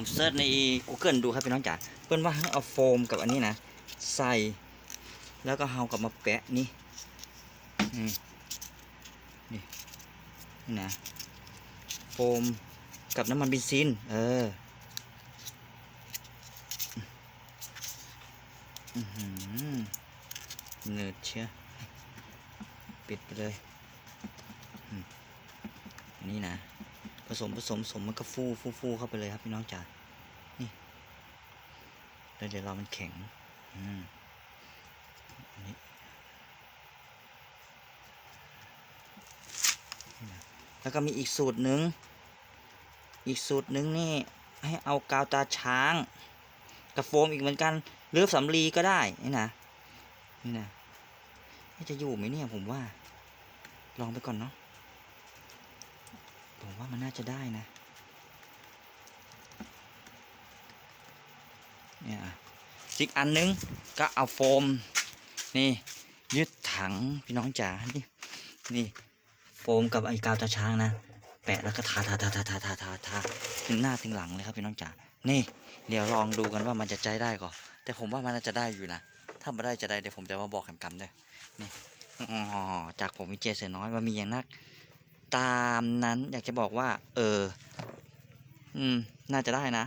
ผมเซิร์ชใน Google ดูครับพี่น้องจ๋าเพื่อนว่าให้เอาโฟมกับอันนี้นะ ใส่ แล้วก็เอากลับมาแปะนี่นี่นี่นะโฟมกับน้ำมันเบนซินเอออื้อหือเนืดเชียปิดไปเลยอันนี่นะ ผสมผสมผสมมันก็ฟูฟูฟูเข้าไปเลยครับพี่น้องจ๋า แล้วเดี๋ยวเรามันแข็ง อืมอันนี้แล้วก็มีอีกสูตรหนึ่ง อีกสูตรหนึ่งนี่ ให้เอากาวตาช้าง กับโฟมอีกเหมือนกันหรือสำลีก็ได้นี่นะนี่นะจะอยู่ไหมเนี่ยผมว่า ลองไปก่อนเนาะผมว่ามันน่าจะได้นะ เนี่ยอะอีกอันนึงก็เอาโฟม นี่ยึดถังพี่น้องจ๋านี่นี่โฟมกับไอ้กาวตาช้างนะแปะแล้วก็ทาทาทาทาทาทาทาทาถึงหน้าถึงหลังเลยครับพี่น้องจ๋านี่เดี๋ยวลองดูกันว่ามันจะใจได้ก่อนแต่ผมว่ามันน่าจะได้อยู่นะถ้าไม่ได้จะได้เดี๋ยวผมจะมาบอกกำๆเลยนี่อ๋อจากผมวิเจเสน้อยว่ามีอย่างนัก ตามนั้นอยากจะบอกว่า เออ อืม น่าจะได้นะ